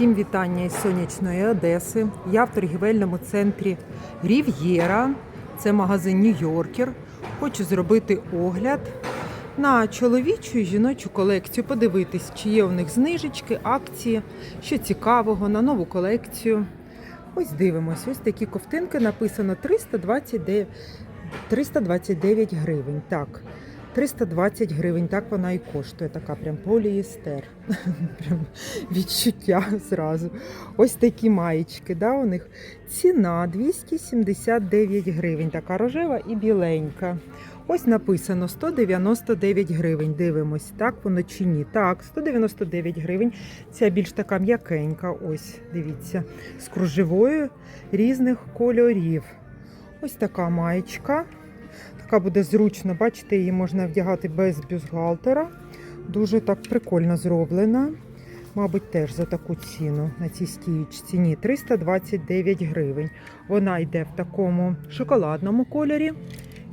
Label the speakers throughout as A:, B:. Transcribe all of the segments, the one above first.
A: Всім вітання із сонячної Одеси. Я в торгівельному центрі Рів'єра. Це магазин Нью-Йоркер. Хочу зробити огляд на чоловічу і жіночу колекцію. Подивитись, чи є у них знижечки, акції, що цікавого на нову колекцію. Ось дивимось. Ось такі ковтинки написано 329, 329 гривень. Так. 320 гривень, так вона і коштує. Така прям полієстер. Прям відчуття зразу. Ось такі маєчки. Да, у них ціна 279 гривень. Така рожева і біленька. Ось написано 199 гривень. Дивимось, так воно чи ні. Так, 199 гривень. Ця більш така м'якенька. Ось, дивіться, з кружевою різних кольорів. Ось така маєчка. Така буде зручно, бачите, її можна вдягати без бюстгальтера. Дуже так прикольно зроблена. Мабуть, теж за таку ціну на цій стіючці. Ні, 329 гривень. Вона йде в такому шоколадному кольорі.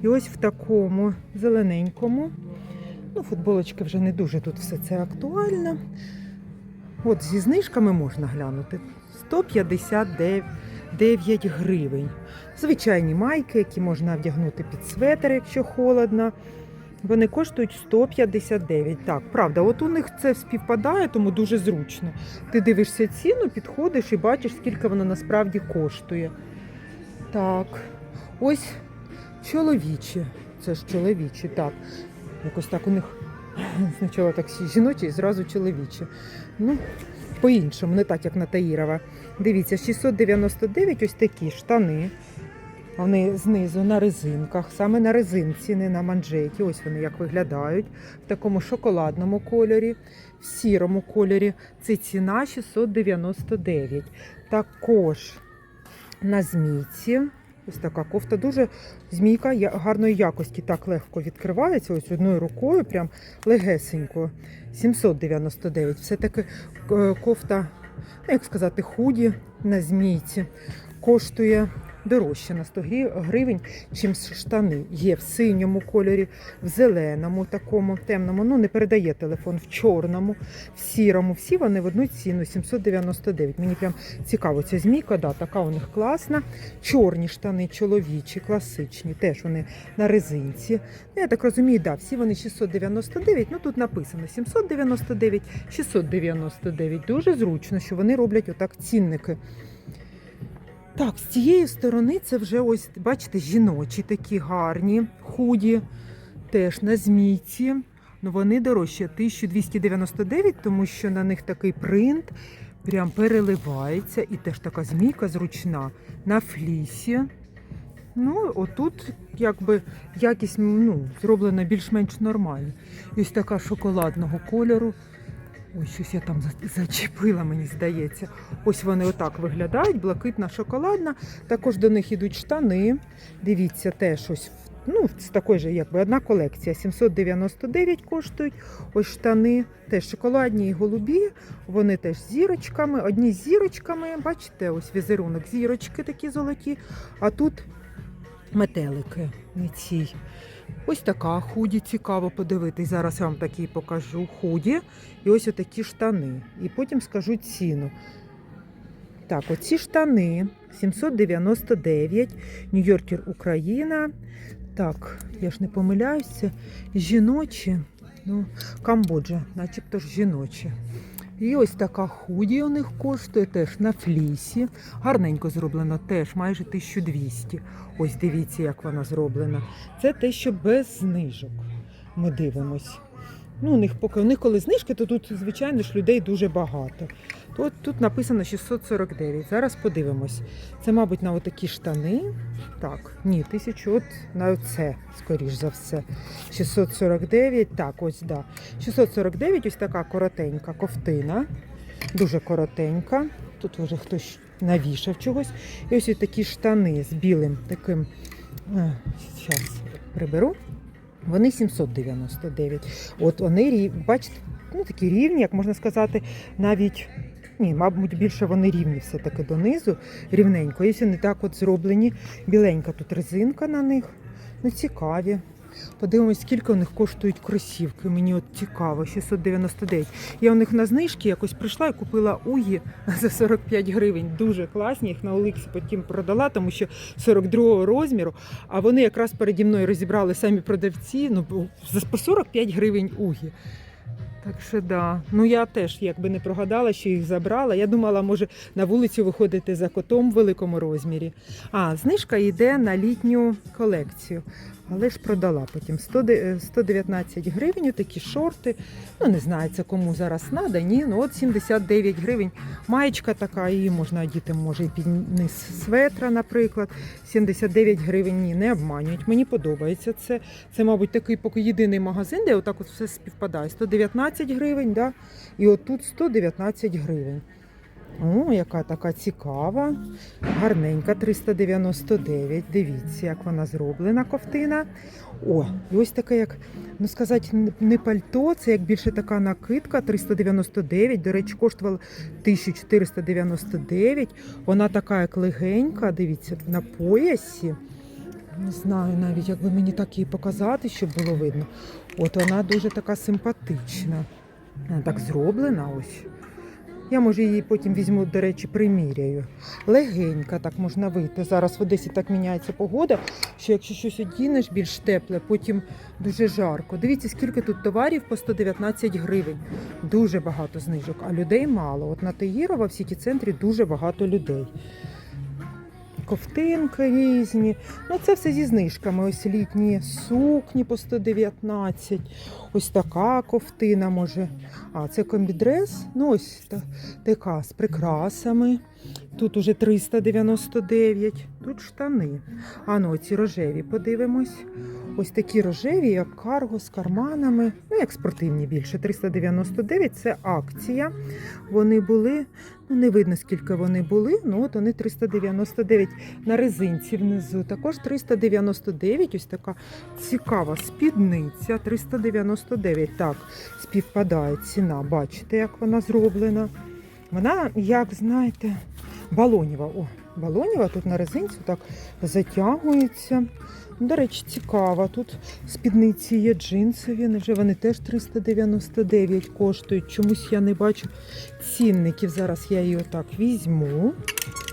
A: І ось в такому зелененькому. Ну, футболочки вже не дуже тут все це актуально. От зі знижками можна глянути. 159 гривень. Звичайні майки, які можна вдягнути під светр, якщо холодно. Вони коштують 159. Так, правда, от у них це співпадає, тому дуже зручно. Ти дивишся ціну, підходиш і бачиш, скільки воно насправді коштує. Так, ось чоловічі. Це ж чоловічі, так. Якось так у них спочатку так жіночі і зразу чоловічі. Ну, по-іншому, не так, як на Таїрова. Дивіться, 699 ось такі штани. Вони знизу на резинках, саме на резинці, не на манжеті. Ось вони як виглядають в такому шоколадному кольорі, в сірому кольорі. Це ціна 699. Також на змійці. Ось така кофта дуже змійка гарної якості, так легко відкривається. Ось одною рукою, прям легесенько. 799. Все-таки е, кофта, як сказати, худі на змійці. Коштує дорожче на 100 гривень, чим штани. Є в синьому кольорі, в зеленому, такому темному. Ну, не передає телефон в чорному, в сірому. Всі вони в одну ціну 799. Мені прям цікаво, ця змійка, да, така у них класна. Чорні штани, чоловічі, класичні, теж вони на резинці. Ну, Я так розумію, да, всі вони 699. Ну тут написано 799, 699. Дуже зручно, що вони роблять отак цінники. Так, з цієї сторони це вже ось, бачите, жіночі такі гарні, худі, теж на змійці. Ну вони дорожчі 1299, тому що на них такий принт прям переливається. І теж така змійка зручна на флісі. Ну, отут якби якість ну, зроблена більш-менш нормально. Ось така шоколадного кольору. Ой, щось я там зачепила, мені здається. Ось вони отак виглядають, блакитна, шоколадна. Також до них йдуть штани. Дивіться, теж ось. Ну, це такої же, якби одна колекція. 799 коштують. Ось штани теж шоколадні і голубі. Вони теж з зірочками. Одні з зірочками. Бачите, ось візерунок. Зірочки такі золоті. А тут метелики на цій. Ось така худі, цікаво подивитись. Зараз я вам такі покажу худі. І ось отакі штани. І потім скажу ціну. Так, оці штани 799, Нью-Йоркер Україна. Так, я ж не помиляюся, жіночі, ну, Камбоджа, начебто ж жіночі. І ось така худі у них коштує теж на флісі. Гарненько зроблено теж майже 1200. Ось дивіться, як вона зроблена. Це те, що без знижок. Ми дивимось. Ну, у них поки у них коли знижки, то тут, звичайно ж, людей дуже багато. Тут, тут написано 649. Зараз подивимось. Це, мабуть, на отакі штани. Так, ні, тисячу от на оце, скоріш за все. 649. Так, ось, да. 649, ось така коротенька ковтина. Дуже коротенька. Тут вже хтось навішав чогось. І ось ось такі штани з білим таким. Зараз приберу. Вони 799. От вони бачите, ну такі рівні, як можна сказати, навіть. Ні, мабуть, більше вони рівні все-таки донизу, рівненько. І вони так от зроблені. Біленька тут резинка на них. Ну, цікаві. Подивимось, скільки у них коштують кросівки. Мені от цікаво, 699. Я у них на знижки якось прийшла і купила угі за 45 гривень. Дуже класні. Їх на Оликсі потім продала, тому що 42 розміру. А вони якраз переді мною розібрали самі продавці. Ну за по 45 гривень угі. Так що да. Ну я теж якби не прогадала, що їх забрала. Я думала, може на вулицю виходити за котом в великому розмірі. А, знижка йде на літню колекцію. Але ж продала потім 119 гривень, такі шорти. Ну не знаю, це кому зараз треба, ні. Ну от 79 гривень. Маєчка така, її можна одіти, може і під низ светра, наприклад. 79 гривень ні, не обманюють. Мені подобається це. Це, мабуть, такий поки єдиний магазин, де отак от все співпадає. 119 гривень, да? і отут 119 гривень. О, яка така цікава, гарненька, 399. Дивіться, як вона зроблена ковтина. О, і ось таке, як, ну сказати, не пальто, це як більше така накидка, 399. До речі, коштувала 1499. Вона така, як легенька, дивіться, на поясі. Не знаю навіть, як би мені так її показати, щоб було видно. От вона дуже така симпатична. Вона так зроблена ось. Я може її потім візьму, до речі, приміряю. Легенька так можна вийти. Зараз в Одесі так міняється погода, що якщо щось одінеш більш тепле, потім дуже жарко. Дивіться, скільки тут товарів по 119 гривень. Дуже багато знижок, а людей мало. От на Таїрова в сіті центрі дуже багато людей. Ковтинки різні. Ну, це все зі знижками. Ось літні сукні по 119. Ось така ковтина може. А, це комбідрес. Ну, ось та, така з прикрасами. Тут уже 399. Тут штани. А ну, ці рожеві подивимось. Ось такі рожеві, як карго з карманами. Ну, як спортивні більше. 399 це акція. Вони були, ну не видно скільки вони були. Ну от вони 399 на резинці внизу. Також 399. Ось така цікава спідниця. 399. Так, співпадає ціна. Бачите, як вона зроблена. Вона, як знаєте, балоніва. О, балоніва тут на резинці так затягується. До речі, цікава. Тут спідниці є джинсові. Невже вони теж 399 коштують? Чомусь я не бачу цінників. Зараз я її отак візьму.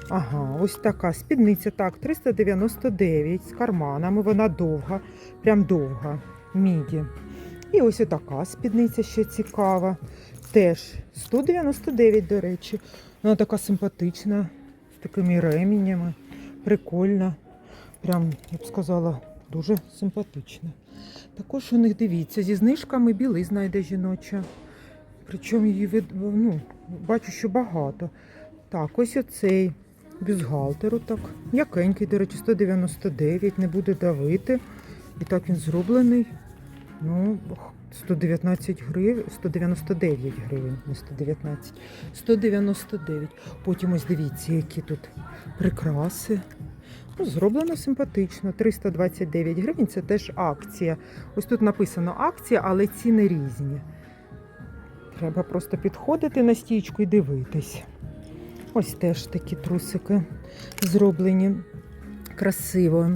A: Ага, ось така спідниця. Так, 399 з карманами. Вона довга, прям довга. Міді. І ось така спідниця ще цікава. Теж 199, до речі. Вона така симпатична, з такими ременями. Прикольна. Прям, я б сказала, дуже симпатична. Також у них дивіться, зі знижками білизна йде жіноча. Причому її ну, бачу, що багато. Так, ось оцей бюстгальтеру, так. М'якенький, до речі, 199, не буде давити. І так він зроблений. Ну, 119 гривень, 199 гривень, не 119, 199. Потім ось дивіться, які тут прикраси. Ну, зроблено симпатично. 329 гривень це теж акція. Ось тут написано акція, але ціни різні. Треба просто підходити на стічку і дивитись. Ось теж такі трусики зроблені красиво,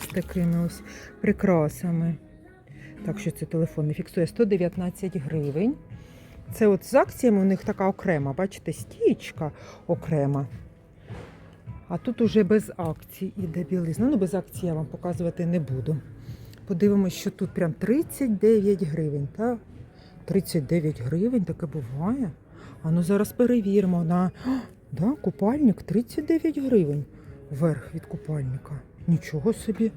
A: з такими ось прикрасами. Так що це телефон не фіксує 119 гривень. Це от з акціями у них така окрема, бачите, стічка окрема. А тут уже без акцій іде білизна. Ну, без акцій я вам показувати не буду. Подивимось, що тут прям 39 гривень. Та? 39 гривень, таке буває. А ну зараз перевіримо. На... О, да, купальник 39 гривень. Верх від купальника. Нічого собі.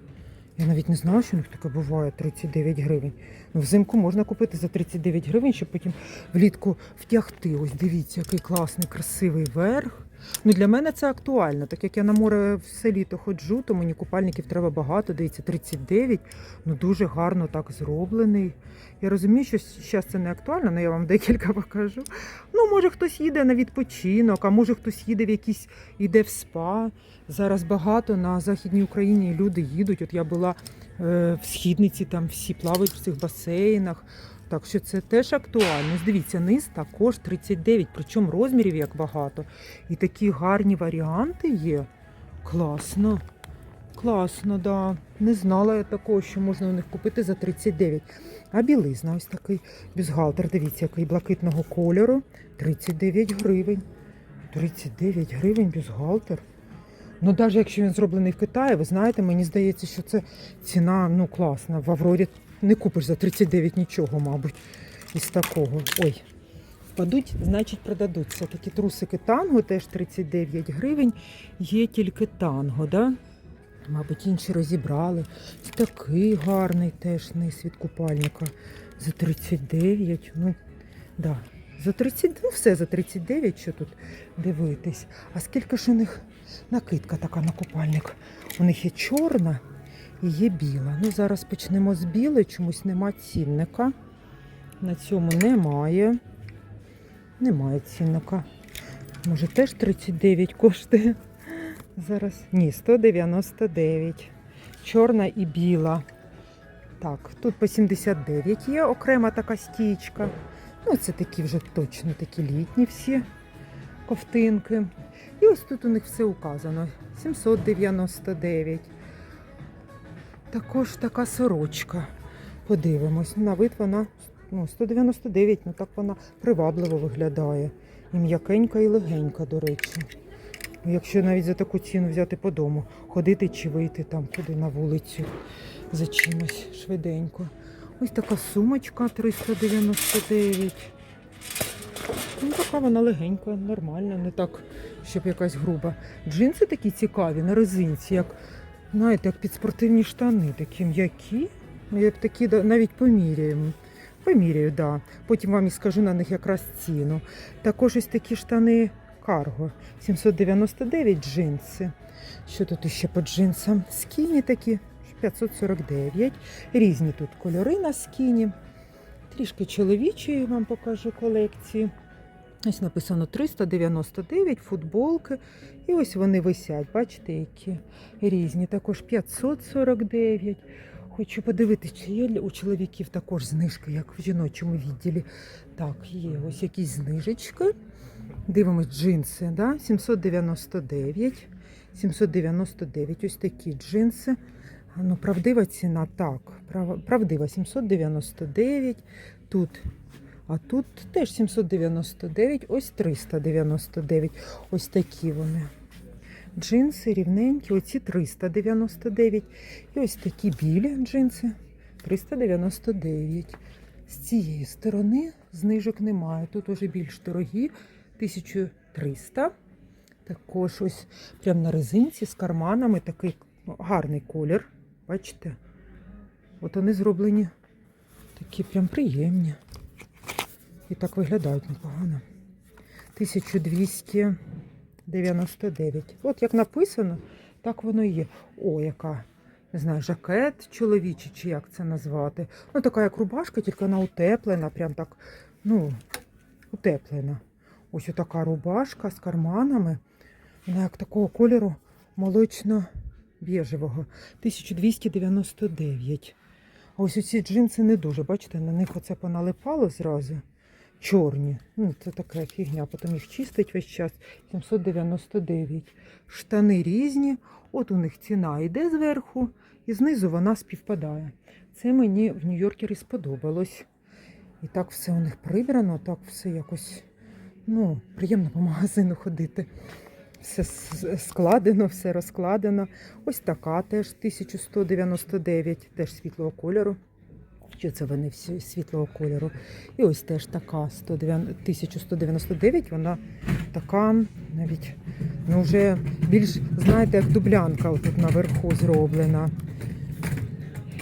A: Я навіть не знала, що у них таке буває 39 гривень. Ну, взимку можна купити за 39 гривень, щоб потім влітку втягти. Ось дивіться, який класний, красивий верх. Ну, для мене це актуально, так як я на море все літо ходжу, то мені купальників треба багато, дивіться, 39, ну дуже гарно так зроблений. Я розумію, що зараз це не актуально, але я вам декілька покажу. Ну, може хтось їде на відпочинок, а може хтось їде в якийсь, іде в спа. Зараз багато на Західній Україні люди їдуть. От я була е, в східниці, там всі плавають в цих басейнах. Так що це теж актуально. Дивіться, низ також 39, причому розмірів як багато. І такі гарні варіанти є. Класно. Класно, да. Не знала я такого, що можна у них купити за 39. А білизна ось такий бюстгальтер, дивіться, який блакитного кольору. 39 гривень. 39 гривень бюстгальтер. Ну, навіть якщо він зроблений в Китаї, ви знаєте, мені здається, що це ціна ну, класна. В Аврорі не купиш за 39 нічого, мабуть, із такого. Ой, впадуть, значить продадуться. Такі трусики танго теж 39 гривень. Є тільки танго, да? Мабуть, інші розібрали. Такий гарний теж низ від купальника. За 39. Ну, да. За 30, ну все за 39, що тут дивитись. А скільки ж у них накидка така на купальник? У них є чорна і є біла. Ну, зараз почнемо з білої, чомусь нема цінника. На цьому немає. Немає цінника. Може теж 39 коштує. Зараз. Ні, 199. Чорна і біла. Так, тут по 79 є окрема така стічка. Ну, це такі вже точно такі літні всі ковтинки. І ось тут у них все указано. 799. Також така сорочка. Подивимось. На вид вона ну, 199, ну так вона привабливо виглядає. І м'якенька, і легенька, до речі. Ну, Якщо навіть за таку ціну взяти по дому, ходити чи вийти там куди на вулицю за чимось швиденько. Ось така сумочка 399. Ну, така вона легенька, нормальна, не так, щоб якась груба. Джинси такі цікаві на резинці, як, знаєте, як під спортивні штани, такі м'які. Ну, Як такі навіть поміряємо. Поміряю. Да. Потім вам і скажу на них якраз ціну. Також ось такі штани Карго. 799 джинси. Що тут ще по джинсам? Скіні такі 549. Різні тут кольори на скіні. Трішки чоловічої вам покажу колекції. Ось написано 399 футболки. І ось вони висять. Бачите, які різні. Також 549. Хочу подивитися, чи є у чоловіків також знижки, як в жіночому відділі. Так, є ось якісь знижечки. Дивимось джинси, да? 799. 799. Ось такі джинси. Ну, правдива ціна, так. Правдива 799. Тут. А тут теж 799, ось 399. Ось такі вони. Джинси рівненькі, оці 399. І ось такі білі джинси 399. З цієї сторони знижок немає. Тут уже більш дорогі 1300. Також ось прямо на резинці з карманами такий ну, гарний колір. Бачите? От вони зроблені такі прям приємні. І так виглядають непогано. 1299. От як написано, так воно і є. О, яка, не знаю, жакет чоловічий, чи як це назвати. Ну, така як рубашка, тільки вона утеплена, прям так, ну, утеплена. Ось така рубашка з карманами. Вона як такого кольору молочно-біжевого. 1299. А ось оці джинси не дуже. Бачите, на них оце поналипало зразу. Чорні. Ну, це така фігня, потім їх чистить весь час. 799. Штани різні. От у них ціна йде зверху, і знизу вона співпадає. Це мені в Нью-Йоркері сподобалось. І так все у них прибрано, так все якось ну, приємно по магазину ходити. Все складено, все розкладено. Ось така теж 1199, теж світлого кольору. Що це вони всі світлого кольору? І ось теж така 1199, вона така навіть ну вже більш, знаєте, як дублянка тут наверху зроблена.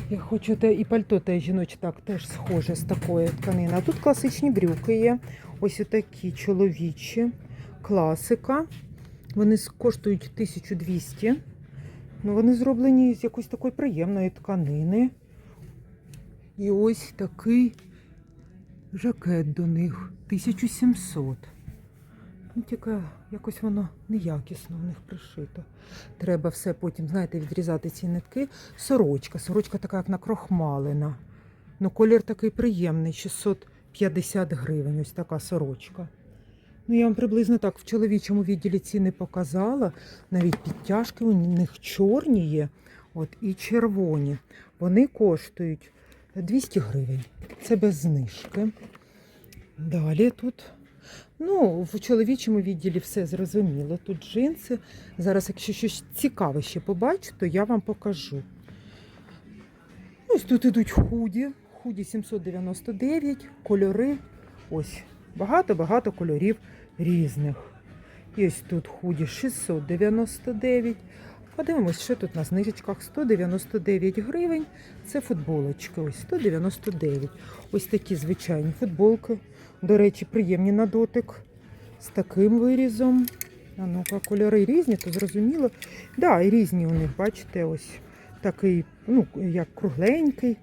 A: Я хочу те і пальто те жіноче так теж схоже з такої тканини. А тут класичні брюки є. Ось такі чоловічі. Класика. Вони коштують 1200. Ну, вони зроблені з якоїсь такої приємної тканини. І ось такий жакет до них 1700. Ну, тільки якось воно неякісно в них пришито. Треба все потім, знаєте, відрізати ці нитки. Сорочка. Сорочка така, як накрохмалена. Ну, колір такий приємний, 650 гривень. Ось така сорочка. Ну, я вам приблизно так в чоловічому відділі ціни показала. Навіть підтяжки у них чорні є. От, і червоні. Вони коштують 200 гривень. Це без знижки. Далі тут. Ну, в чоловічому відділі все зрозуміло. Тут джинси. Зараз, якщо щось цікаве ще побачу, то я вам покажу. Ось тут ідуть худі. Худі 799, кольори. Ось багато-багато кольорів різних. І ось тут худі 699. Подивимось, що тут на знижечках 199 гривень. Це футболочки. Ось 199. Ось такі звичайні футболки. До речі, приємні на дотик. З таким вирізом. А ну-ка, кольори різні, то зрозуміло. Да, і різні у них, бачите, ось такий, ну, як кругленький.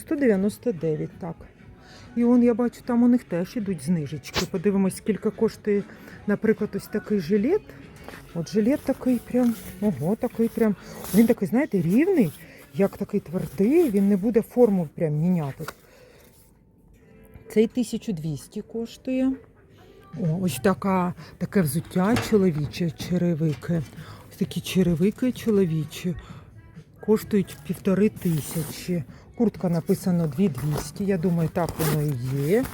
A: 199, так. І он, я бачу, там у них теж ідуть знижечки. Подивимось, скільки коштує, наприклад, ось такий жилет. От жилет такий прям, ого, такий прям. Він такий, знаєте, рівний, як такий твердий, він не буде форму прям міняти. Цей 1200 коштує. О, ось така, таке взуття чоловіче, черевики. Ось такі черевики чоловічі. Коштують півтори тисячі. Куртка написано 2200. Я думаю, так воно і є.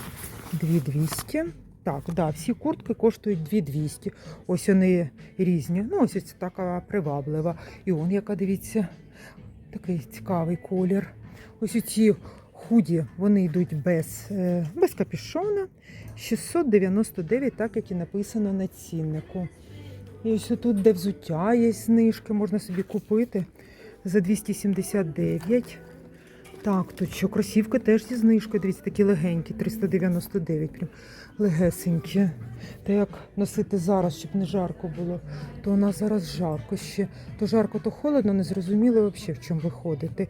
A: 2200. Так, да, всі куртки коштують 2200. Ось вони різні. Ну, ось ось така приваблива. І он, яка дивіться, такий цікавий колір. Ось ці худі, вони йдуть без, е, без капюшона. 699, так як і написано на ціннику. І ось тут, де взуття є знижки, можна собі купити за 279. Так, тут що кросівки теж зі знижкою. Дивіться, такі легенькі, 399, прям легесенькі. Та як носити зараз, щоб не жарко було, то у нас зараз жарко ще. То жарко, то холодно, не зрозуміло взагалі, в чому виходити.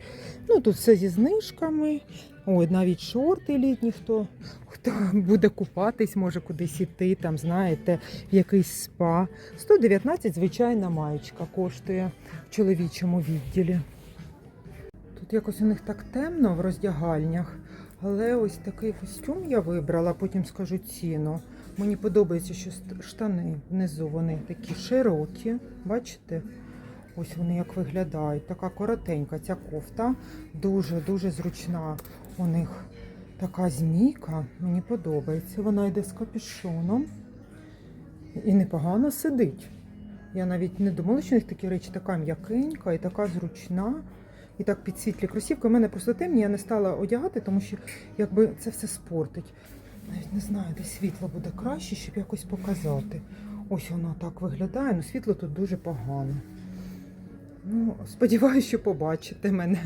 A: Ну, тут все зі знижками. Ой, навіть шорти літні, хто, хто буде купатись, може кудись іти, там, знаєте, в якийсь спа. 119 звичайна маєчка коштує в чоловічому відділі. Тут якось у них так темно в роздягальнях, але ось такий костюм я вибрала, потім скажу ціну. Мені подобається, що штани внизу вони такі широкі. Бачите? Ось вони як виглядають. Така коротенька ця кофта. Дуже-дуже зручна у них така змійка. Мені подобається. Вона йде з капюшоном і непогано сидить. Я навіть не думала, що у них такі речі така м'якенька і така зручна. І так під світлі кросівки. У мене просто темні, я не стала одягати, тому що якби це все спортить. Навіть не знаю, де світло буде краще, щоб якось показати. Ось воно так виглядає, ну світло тут дуже погано. Ну, сподіваюся, що побачите мене.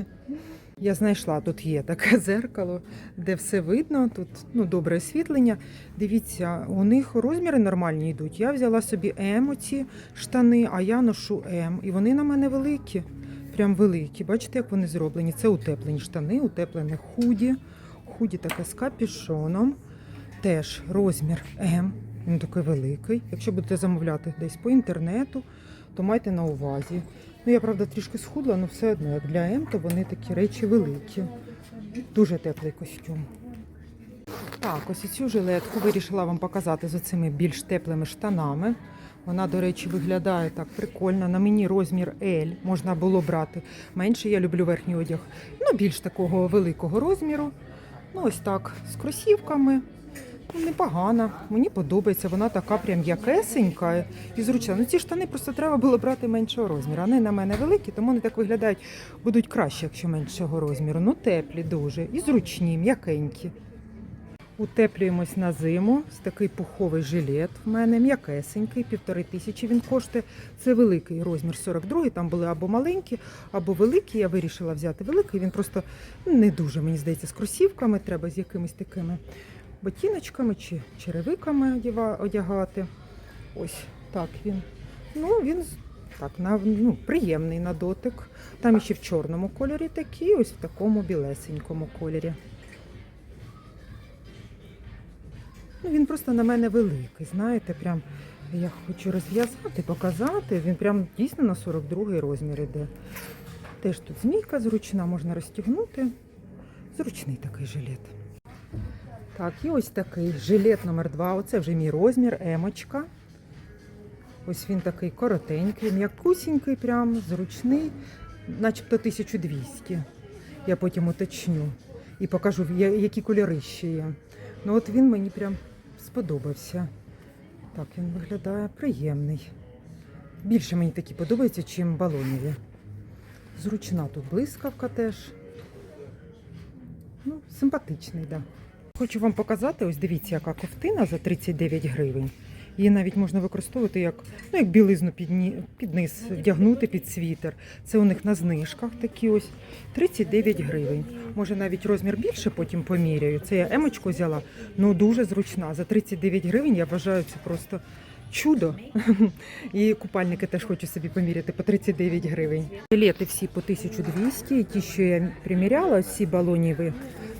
A: Я знайшла, тут є таке зеркало, де все видно. Тут ну, добре освітлення. Дивіться, у них розміри нормальні йдуть. Я взяла собі М оці штани, а я ношу М. І вони на мене великі. Прям великі. Бачите, як вони зроблені? Це утеплені штани, утеплене худі. Худі таке з капюшоном. Теж розмір М. Він такий великий. Якщо будете замовляти десь по інтернету, то майте на увазі. Ну, я, правда, трішки схудла, але все одно, як для М, то вони такі речі великі. Дуже теплий костюм. Так, ось цю жилетку вирішила вам показати з оцими більш теплими штанами. Вона, до речі, виглядає так прикольно. На мені розмір L можна було брати менше. Я люблю верхній одяг. Ну, більш такого великого розміру. Ну, ось так, з кросівками. Ну, Непогана, мені подобається, вона така прям якесенька і зручна. Ну ці штани просто треба було брати меншого розміру. Вони на мене великі, тому вони так виглядають, будуть краще, якщо меншого розміру. Ну теплі дуже і зручні, м'якенькі. Утеплюємось на зиму. Ось такий пуховий жилет в мене, м'якесенький, півтори тисячі він коштує. Це великий розмір 42, там були або маленькі, або великі. Я вирішила взяти великий. Він просто не дуже, мені здається, з кросівками, треба з якимись такими ботиночками чи черевиками одягати. Ось так він. Ну, він так, на, ну, приємний на дотик. Там ще в чорному кольорі такі, ось в такому білесенькому кольорі. Ну, він просто на мене великий, знаєте, прям я хочу розв'язати, показати. Він прям дійсно на 42 розмір іде. Теж тут змійка зручна, можна розтягнути. Зручний такий жилет. Так, і ось такий жилет номер 2 Оце вже мій розмір, емочка. Ось він такий коротенький, м'якусінький, прям зручний. начебто 1200. Я потім уточню і покажу, які кольори ще є. Ну от він мені прям сподобався. Так, він виглядає приємний. Більше мені такі подобаються, чим балоніві. Зручна тут блискавка теж. Ну, симпатичний, так. Да. Хочу вам показати, ось дивіться, яка ковтина за 39 гривень. Її навіть можна використовувати як, ну, як білизну під, ні- під низ, вдягнути під світер. Це у них на знижках такі ось 39 гривень. Може навіть розмір більше потім поміряю. Це я емочку взяла, ну дуже зручна. За 39 гривень я вважаю це просто чудо. І купальники теж хочу собі поміряти по 39 гривень. Жилети всі по 1200, і ті, що я приміряла, всі балоніві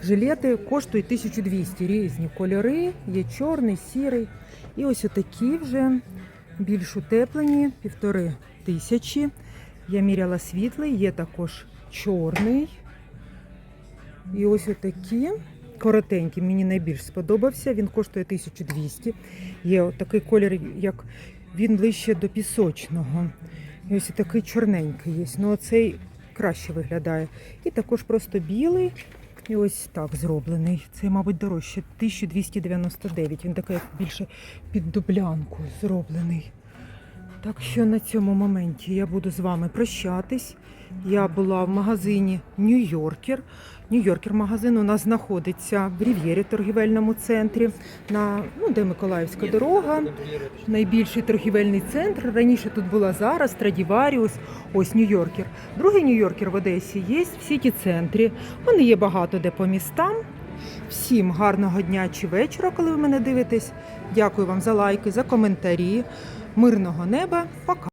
A: жилети коштують 1200 різні кольори, є чорний, сірий. І ось отакі вже більш утеплені, півтори тисячі. Я міряла світлий, є також чорний. І ось отакі коротенькі. Мені найбільш сподобався. Він коштує 1200. Є такий колір, як він ближче до пісочного. І ось такий чорненький є. Ну, оцей краще виглядає. І також просто білий. І ось так зроблений. Це, мабуть, дорожче. 1299. Він такий більше під дублянку зроблений. Так що на цьому моменті я буду з вами прощатись. Я була в магазині Нью-Йоркер. Нью-Йоркер магазин у нас знаходиться в Рів'єрі торгівельному центрі, на, ну, де Миколаївська дорога. Найбільший торгівельний центр. Раніше тут була зараз Страдіваріус, ось Нью-Йоркер. Другий Нью-Йоркер в Одесі є в сіті центрі. Вони є багато де по містам. Всім гарного дня чи вечора, коли ви мене дивитесь. Дякую вам за лайки, за коментарі. Мирного неба. Пока.